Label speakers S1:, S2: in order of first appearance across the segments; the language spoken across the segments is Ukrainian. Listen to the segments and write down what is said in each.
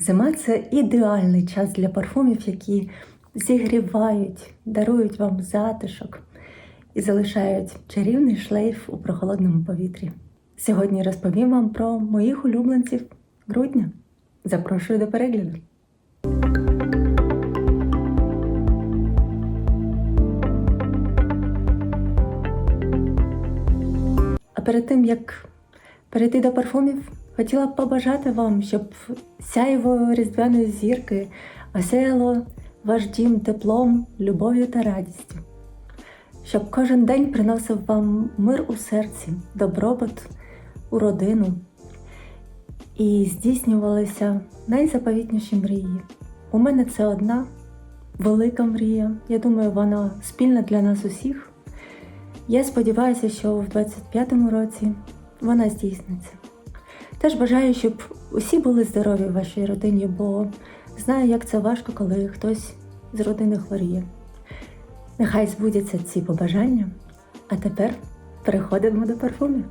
S1: Зима це ідеальний час для парфумів, які зігрівають, дарують вам затишок і залишають чарівний шлейф у прохолодному повітрі. Сьогодні розповім вам про моїх улюбленців грудня. Запрошую до перегляду. А перед тим як перейти до парфумів, хотіла б побажати вам, щоб сяйво різдвяної зірки осяяло ваш дім теплом, любов'ю та радістю, щоб кожен день приносив вам мир у серці, добробут у родину і здійснювалися найзаповітніші мрії. У мене це одна велика мрія. Я думаю, вона спільна для нас усіх. Я сподіваюся, що в 25-му році вона здійсниться. Теж бажаю, щоб усі були здорові в вашій родині, бо знаю, як це важко, коли хтось з родини хворіє. Нехай збудяться ці побажання. А тепер переходимо до парфумів.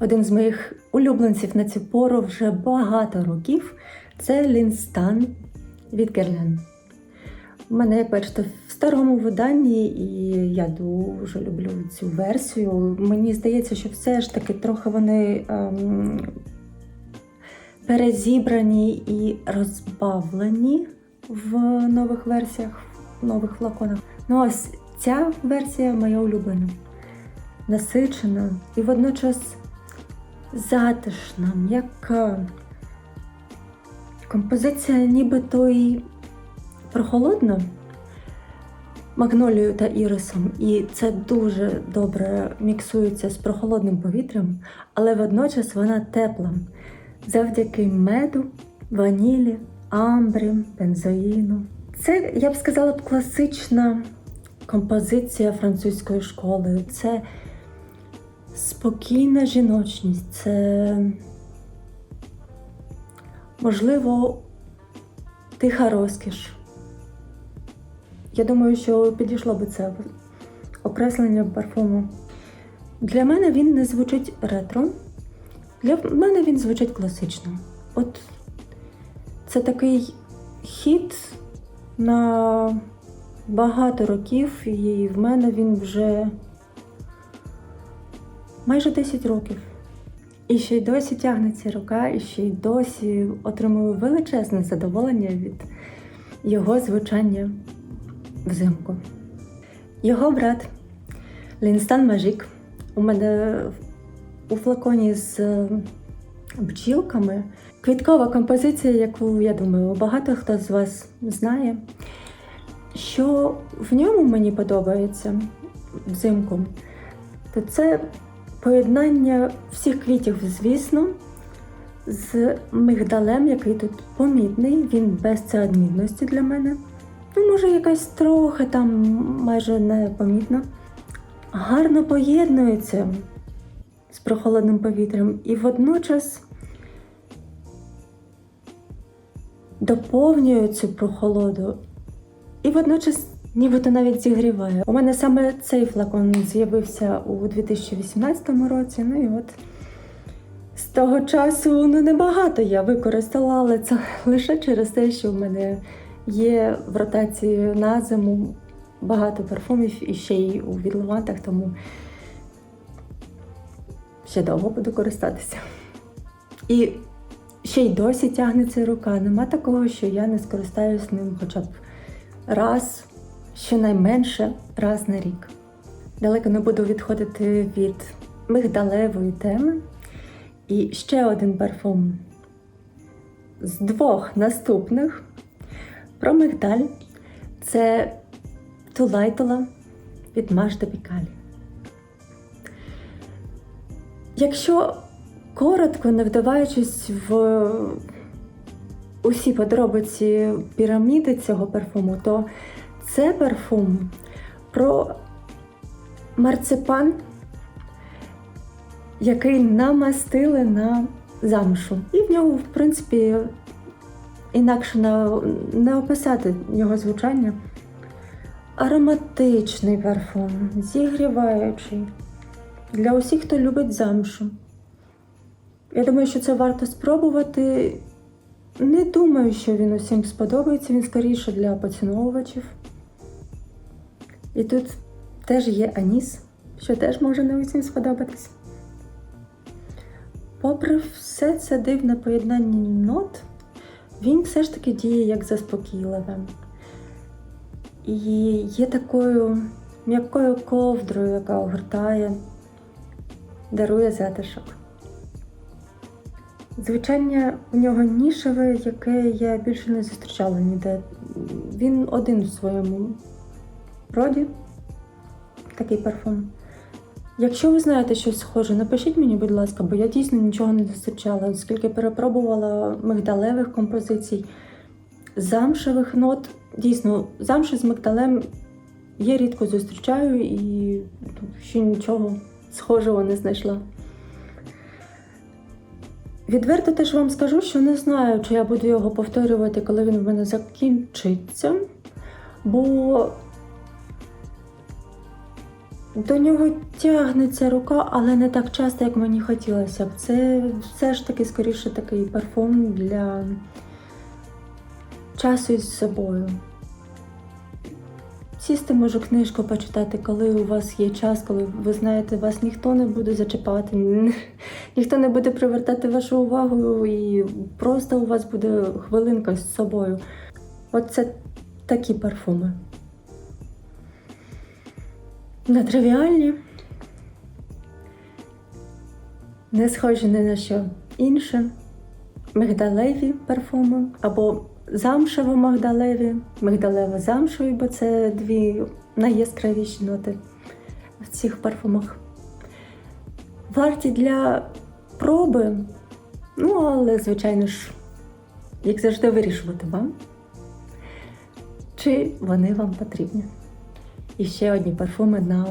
S1: Один з моїх улюбленців на цю пору вже багато років це Лінстан від Guerlain. У мене, як бачите, в старому виданні, і я дуже люблю цю версію. Мені здається, що все ж таки трохи вони ем, перезібрані і розбавлені в нових версіях, в нових флаконах. Ну ось ця версія моя улюблена, насичена і водночас затишна, м'яка. Композиція нібито і прохолодна магнолією та ірисом, і це дуже добре міксується з прохолодним повітрям, але водночас вона тепла завдяки меду, ванілі, амбрі, бензоїну. Це, я б сказала, класична композиція французької школи. Це спокійна жіночність, це, можливо, тиха розкіш. Я думаю, що підійшло би це окреслення парфуму. Для мене він не звучить ретро. Для мене він звучить класично. От це такий хіт на багато років, і в мене він вже майже 10 років. І ще й досі тягнеться рука, і ще й досі отримую величезне задоволення від його звучання взимку. Його брат Лінстан Мажік у мене у флаконі з бджілками. Квіткова композиція, яку, я думаю, багато хто з вас знає. Що в ньому мені подобається взимку, то це поєднання всіх квітів, звісно, з мигдалем, який тут помітний, він без цеадмідності для мене. Ну, може, якась трохи там майже непомітна. Гарно поєднується з прохолодним повітрям і водночас доповнює цю прохолоду. І водночас нібито навіть зігріває. У мене саме цей флакон з'явився у 2018 році. Ну і от з того часу ну, небагато я використала, але це лише через те, що в мене є в ротації на зиму багато парфумів і ще й у відливантах, тому ще довго буду користатися. І ще й досі тягнеться рука. Нема такого, що я не скористаюсь ним хоча б раз, щонайменше раз на рік. Далеко не буду відходити від мигдалевої теми. І ще один парфум з двох наступних про мигдаль це Тулайтола від Машда Пікалі. Якщо коротко, не вдаваючись в усі подробиці піраміди цього парфуму, то це парфум про марципан, який намастили на замшу. І в нього, в принципі, інакше не описати його звучання. Ароматичний парфум, зігріваючий. Для усіх, хто любить замшу. Я думаю, що це варто спробувати Не думаю, що він усім сподобається, він скоріше для поціновувачів. І тут теж є аніс, що теж може не усім сподобатись. Попри все це дивне поєднання нот, він все ж таки діє як заспокійливе. І є такою м'якою ковдрою, яка огортає, дарує затишок. Звучання у нього нішеве, яке я більше не зустрічала ніде. Він один в своєму роді, такий парфум. Якщо ви знаєте щось схоже, напишіть мені, будь ласка, бо я дійсно нічого не зустрічала, оскільки перепробувала мигдалевих композицій, замшевих нот. Дійсно, замши з мигдалем я рідко зустрічаю і ще нічого схожого не знайшла. Відверто теж вам скажу, що не знаю, чи я буду його повторювати, коли він в мене закінчиться, бо до нього тягнеться рука, але не так часто, як мені хотілося б. Це все ж таки скоріше такий парфум для часу із собою. Сісти можу книжку почитати, коли у вас є час, коли ви знаєте, вас ніхто не буде зачіпати, ніхто не буде привертати вашу увагу, і просто у вас буде хвилинка з собою. От це такі парфуми. Нетривіальні, не схожі ні на що інше, мигдалеві парфуми або замшево мигдалеві, мигдалево замшові, бо це дві найяскравіші ноти в цих парфумах. Варті для проби, ну, але, звичайно ж, як завжди, вирішувати вам, чи вони вам потрібні. І ще одні парфуми на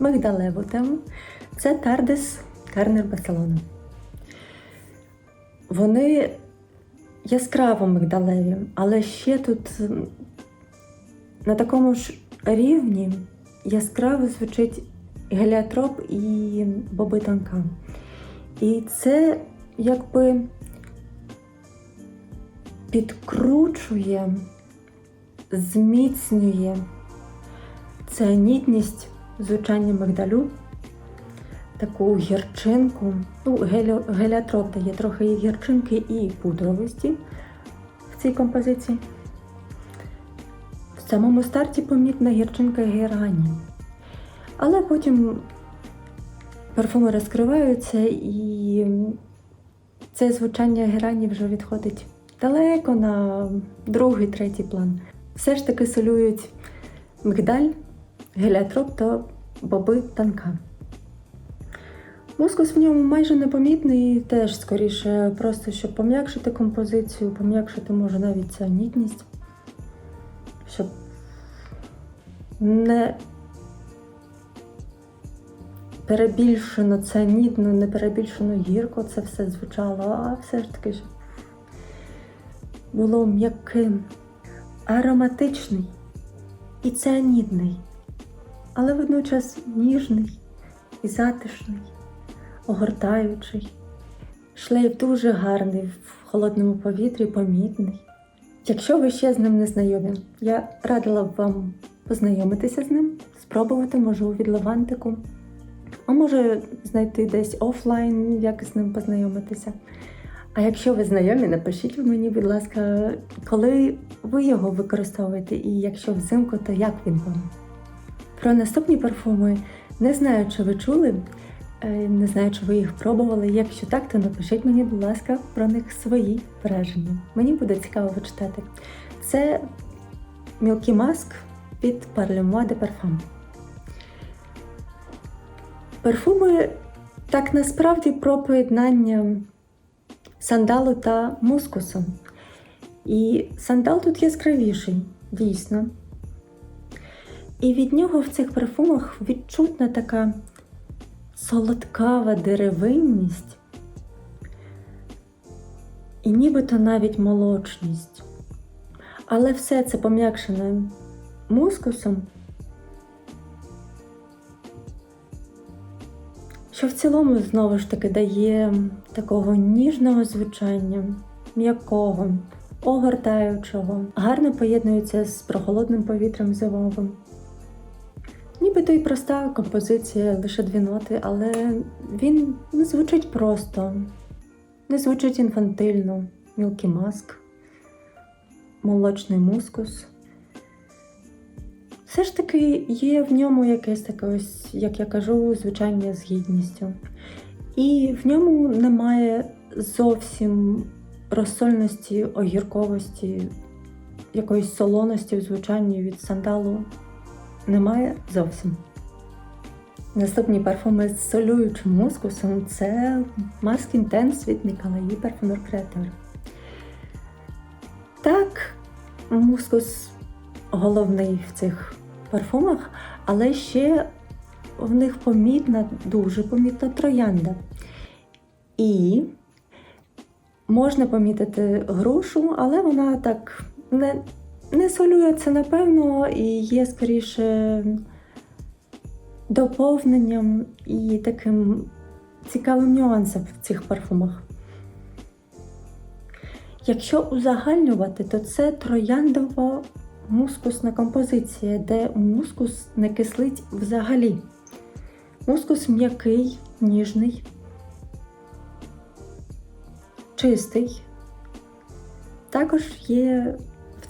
S1: мигдалеву тему. Це Тардес Карнер Барселона. Вони яскраво мигдалеві, але ще тут на такому ж рівні яскраво звучить геліотроп і боби тонка. І це якби підкручує, зміцнює ціанідність звучання мигдалю, таку гірчинку. Ну, гелі- геліотроп дає трохи і гірчинки і пудровості в цій композиції. В самому старті помітна гірчинка герані. Але потім парфуми розкриваються і це звучання герані вже відходить далеко на другий, третій план. Все ж таки солюють мигдаль, геліотроп та боби танка. Мускус в ньому майже непомітний, теж скоріше, просто щоб пом'якшити композицію, пом'якшити може навіть ціанідність, щоб не перебільшено ціанідно, не перебільшено гірко це все звучало, а все ж таки, щоб було м'яким, ароматичний і ціанідний, але водночас ніжний і затишний огортаючий. Шлейф дуже гарний в холодному повітрі, помітний. Якщо ви ще з ним не знайомі, я радила б вам познайомитися з ним, спробувати, може, у відливантику, а може знайти десь офлайн, як з ним познайомитися. А якщо ви знайомі, напишіть мені, будь ласка, коли ви його використовуєте, і якщо взимку, то як він вам? Про наступні парфуми не знаю, чи ви чули, Е, Не знаю, чи ви їх пробували. Якщо так, то напишіть мені, будь ласка, про них свої враження. Мені буде цікаво почитати. Це Milky Mask від Parlement de Parfum. Парфуми так насправді про поєднання сандалу та мускусу. І сандал тут яскравіший, дійсно. І від нього в цих парфумах відчутна така солодкава деревинність і нібито навіть молочність. Але все це пом'якшене мускусом, що в цілому знову ж таки дає такого ніжного звучання, м'якого, огортаючого, гарно поєднується з прохолодним повітрям зимовим. Нібито й проста композиція, лише дві ноти, але він не звучить просто, не звучить інфантильно, мілкий маск, молочний мускус. Все ж таки є в ньому якесь таке ось, як я кажу, звучання з гідністю. І в ньому немає зовсім розсольності, огірковості, якоїсь солоності в звучанні від сандалу. Немає зовсім. Наступні парфуми з солюючим мускусом це Mask Intense від Nicolai Parfumer Creator. Так, мускус головний в цих парфумах, але ще в них помітна, дуже помітна троянда. І можна помітити грушу, але вона так не, не солюється, напевно, і є скоріше доповненням і таким цікавим нюансом в цих парфумах. Якщо узагальнювати, то це трояндово мускусна композиція, де мускус не кислить взагалі. Мускус м'який, ніжний, чистий. Також є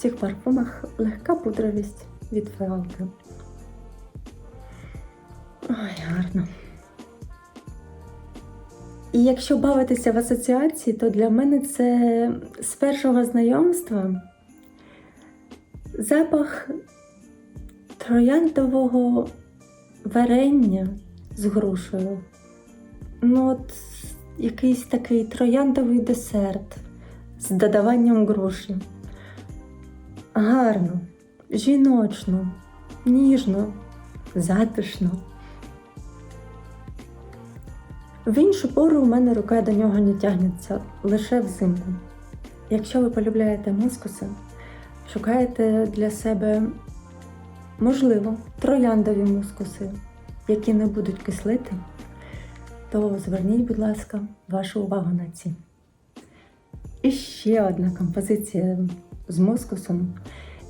S1: в цих парфумах легка пудровість від фіалки. Ой, гарно. І якщо бавитися в асоціації, то для мене це з першого знайомства запах трояндового варення з грушею. Ну, от якийсь такий трояндовий десерт з додаванням груші. Гарно, жіночно, ніжно, затишно. В іншу пору у мене рука до нього не тягнеться лише взимку. Якщо ви полюбляєте мускуси, шукаєте для себе, можливо, трояндові мускуси, які не будуть кислити, то зверніть, будь ласка, вашу увагу на ці. І ще одна композиція з мускусом,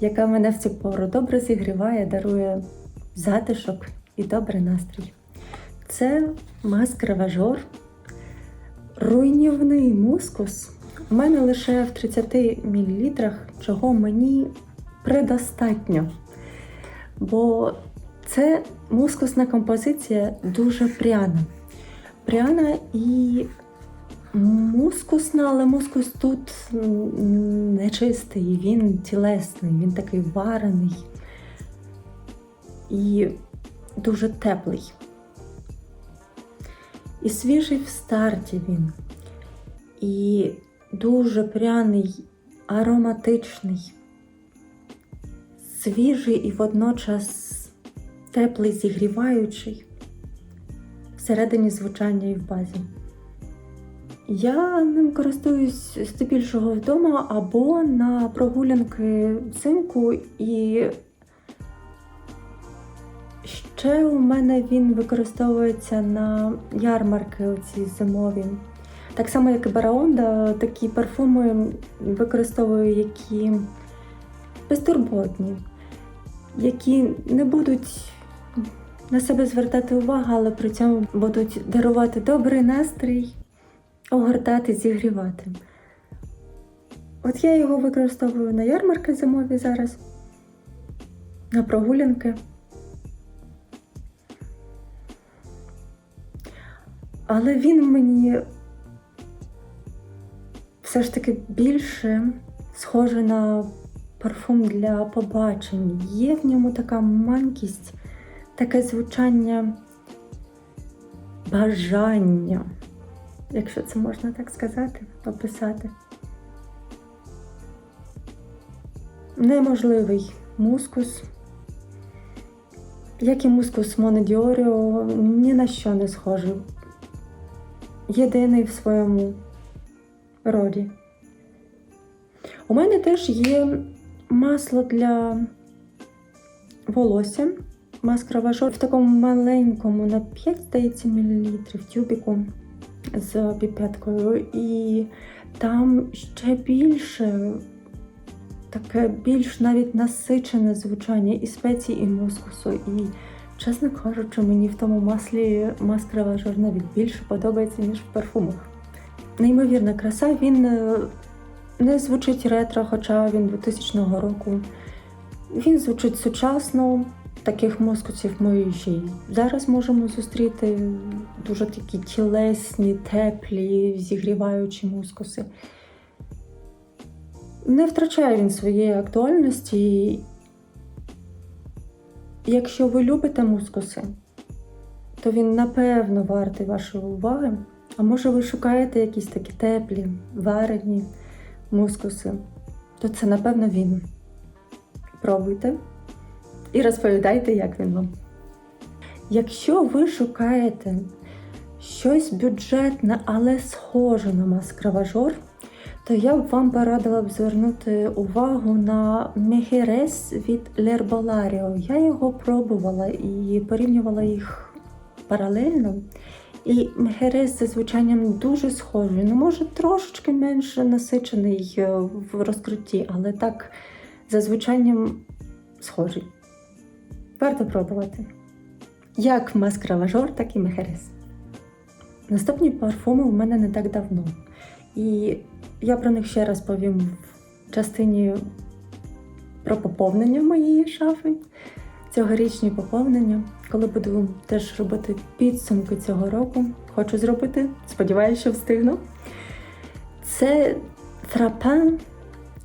S1: яка мене в цю пору добре зігріває, дарує затишок і добрий настрій. Це маск Раважор. Руйнівний мускус. У мене лише в 30 мл, чого мені предостатньо. Бо це мускусна композиція дуже пряна. Пряна і мускусна, але мускус тут не чистий, він тілесний, він такий варений і дуже теплий. І свіжий в старті він, і дуже пряний, ароматичний, свіжий і водночас теплий, зігріваючий всередині звучання і в базі. Я ним користуюсь здебільшого вдома або на прогулянки взимку, і ще у мене він використовується на ярмарки оці зимові. Так само, як і Бараонда, такі парфуми використовую, які безтурботні, які не будуть на себе звертати увагу, але при цьому будуть дарувати добрий настрій, огортати, зігрівати. От я його використовую на ярмарки зимові зараз, на прогулянки. Але він мені все ж таки більше схоже на парфум для побачень. Є в ньому така манкість, таке звучання бажання, якщо це можна так сказати, описати. Неможливий мускус. Як і мускус Моне Діоріо, ні на що не схожий. Єдиний в своєму роді. У мене теж є масло для волосся. Маска Раважор в такому маленькому на 5, здається, мл тюбіку з піпеткою. І Там ще більше таке більш навіть насичене звучання і спецій, і мускусу. І, чесно кажучи, мені в тому маслі маска важор навіть більше подобається, ніж в парфумах. Неймовірна краса, він е, не звучить ретро, хоча він 2000 року. Він звучить сучасно. Таких мускусів ми ще й зараз можемо зустріти. Дуже такі тілесні, теплі, зігріваючі мускуси. Не втрачає він своєї актуальності. Якщо ви любите мускуси, то він напевно вартий вашої уваги. А може ви шукаєте якісь такі теплі, варені мускуси, то це напевно він. Пробуйте і розповідайте, як він вам. Якщо ви шукаєте щось бюджетне, але схоже на маскраважор, то я б вам порадила б звернути увагу на Мехерес від L'Herbolario. Я його пробувала і порівнювала їх паралельно. І Мехерес за звучанням дуже схожий. Ну, може, трошечки менше насичений е, в розкритті, але так за звучанням схожий. Варто пробувати. Як маскраважор, так і Мехерес. Наступні парфуми у мене не так давно. І я про них ще раз повім в частині про поповнення моєї шафи, цьогорічні поповнення, коли буду теж робити підсумки цього року. Хочу зробити, сподіваюся, що встигну. Це Трапан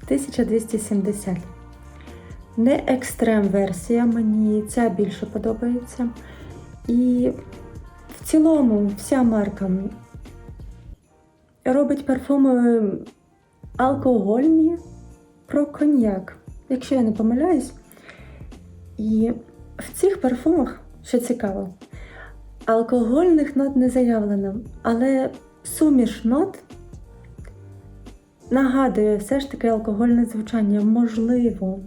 S1: 1270. Не екстрем-версія, мені ця більше подобається. І в цілому вся марка робить парфуми алкогольні про коньяк, якщо я не помиляюсь. І в цих парфумах, що цікаво, алкогольних нот не заявлено, але суміш нот нагадує все ж таки алкогольне звучання. Можливо,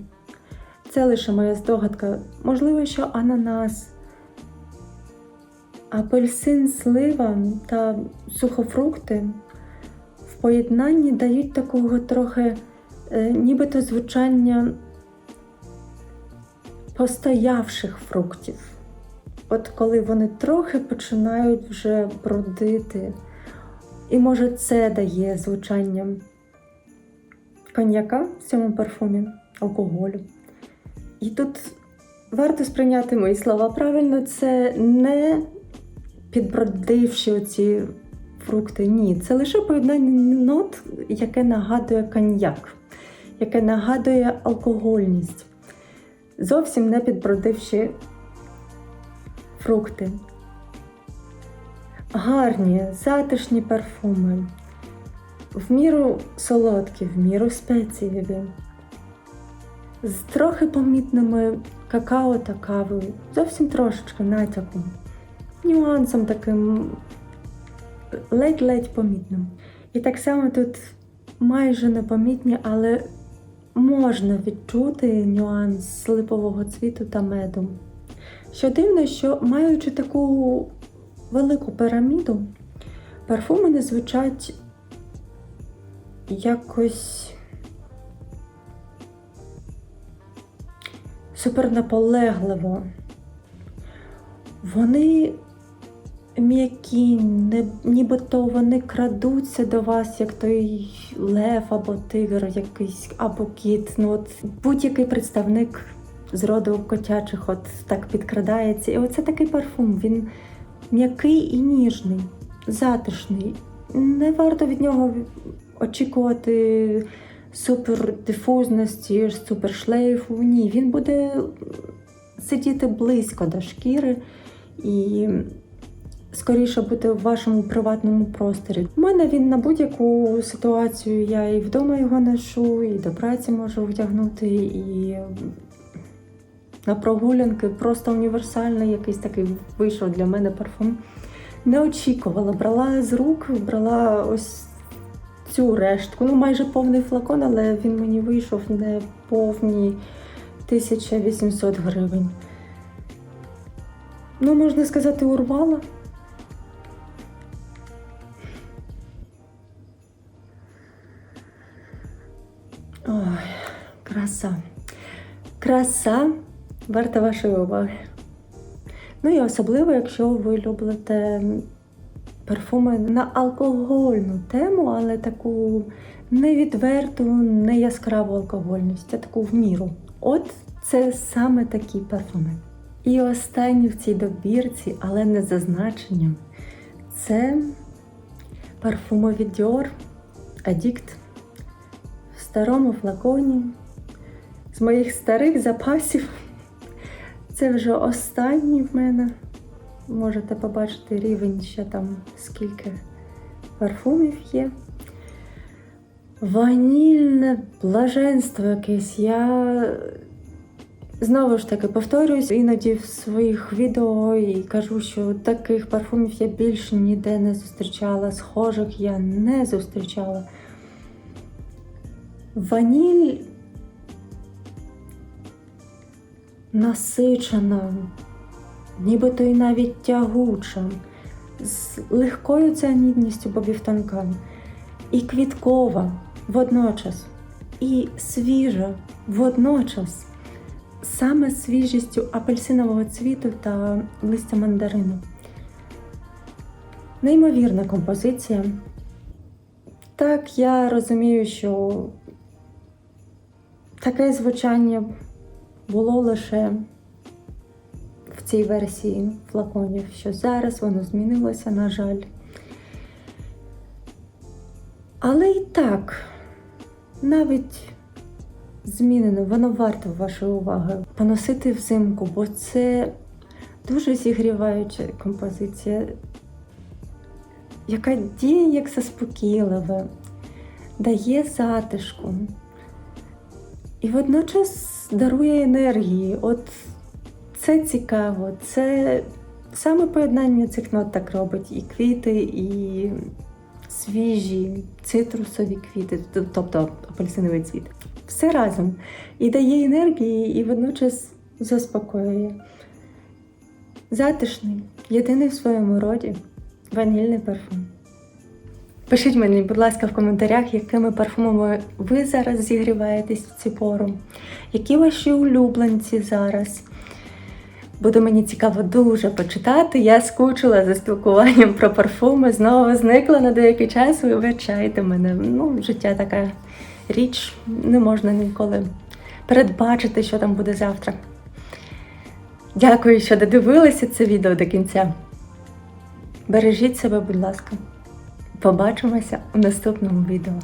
S1: це лише моя здогадка. Можливо, що ананас, апельсин, слива та сухофрукти в поєднанні дають такого трохи е, нібито звучання постоявших фруктів. От коли вони трохи починають вже бродити, і може це дає звучання коньяка в цьому парфумі, алкоголю. І тут варто сприйняти мої слова правильно, це не підбродивши оці фрукти. Ні, це лише поєднання нот, яке нагадує коньяк, яке нагадує алкогольність. Зовсім не підбродивши фрукти. Гарні, затишні парфуми, в міру солодкі, в міру спецієві, з трохи помітними какао та кавою, зовсім трошечки натяком, нюансом таким ледь-ледь помітним. І так само тут майже непомітні, але можна відчути нюанс липового цвіту та меду. Що дивно, що маючи таку велику піраміду, парфуми не звучать якось супернаполегливо. Вони м'які, не, нібито вони крадуться до вас, як той лев або тигр, якийсь або кіт. Ну от будь-який представник з роду котячих от так підкрадається. І оце такий парфум. Він м'який і ніжний, затишний. Не варто від нього очікувати супердифузності, супершлейфу. Ні, він буде сидіти близько до шкіри і скоріше бути в вашому приватному просторі. У мене він на будь-яку ситуацію. Я і вдома його ношу, і до праці можу вдягнути, і на прогулянки просто універсальний якийсь такий вийшов для мене парфум. Не очікувала, брала з рук, брала ось цю рештку. Ну, майже повний флакон, але він мені вийшов не повні 1800 гривень. Ну, можна сказати, урвала. Ой, краса. Краса варта вашої уваги. Ну і особливо, якщо ви любите парфуми на алкогольну тему, але таку невідверту, не яскраву алкогольність, а таку в міру. От це саме такі парфуми. І останні в цій добірці, але не за значенням, це парфуми від Dior Addict в старому флаконі з моїх старих запасів. Це вже останній в мене. Можете побачити рівень ще там скільки парфумів є. Ванільне блаженство якесь. Я знову ж таки повторююсь іноді в своїх відео і кажу, що таких парфумів я більше ніде не зустрічала, схожих я не зустрічала. Ваніль насичена, нібито і навіть тягуча, з легкою ціанідністю бобівтанка, і квіткова водночас, і свіжа водночас, саме свіжістю апельсинового цвіту та листя мандарину. Неймовірна композиція. Так, я розумію, що таке звучання було лише цій версії флаконів, що зараз воно змінилося, на жаль. Але і так, навіть змінено, воно варто вашої уваги поносити взимку, бо це дуже зігріваюча композиція, яка діє як заспокійливе, дає затишку. І водночас дарує енергії. От це цікаво, це саме поєднання цих нот так робить. І квіти, і свіжі, цитрусові квіти, тобто апельсиновий цвіт. Все разом. І дає енергії, і водночас заспокоює. Затишний, єдиний в своєму роді ванільний парфум. Пишіть мені, будь ласка, в коментарях, якими парфумами ви зараз зігріваєтесь в цю пору, які ваші улюбленці зараз. Буде мені цікаво дуже почитати. Я скучила за спілкуванням про парфуми, знову зникла на деякий час, вибачайте мене. Ну, життя така річ, не можна ніколи передбачити, що там буде завтра. Дякую, що додивилися це відео до кінця. Бережіть себе, будь ласка. Побачимося у наступному відео.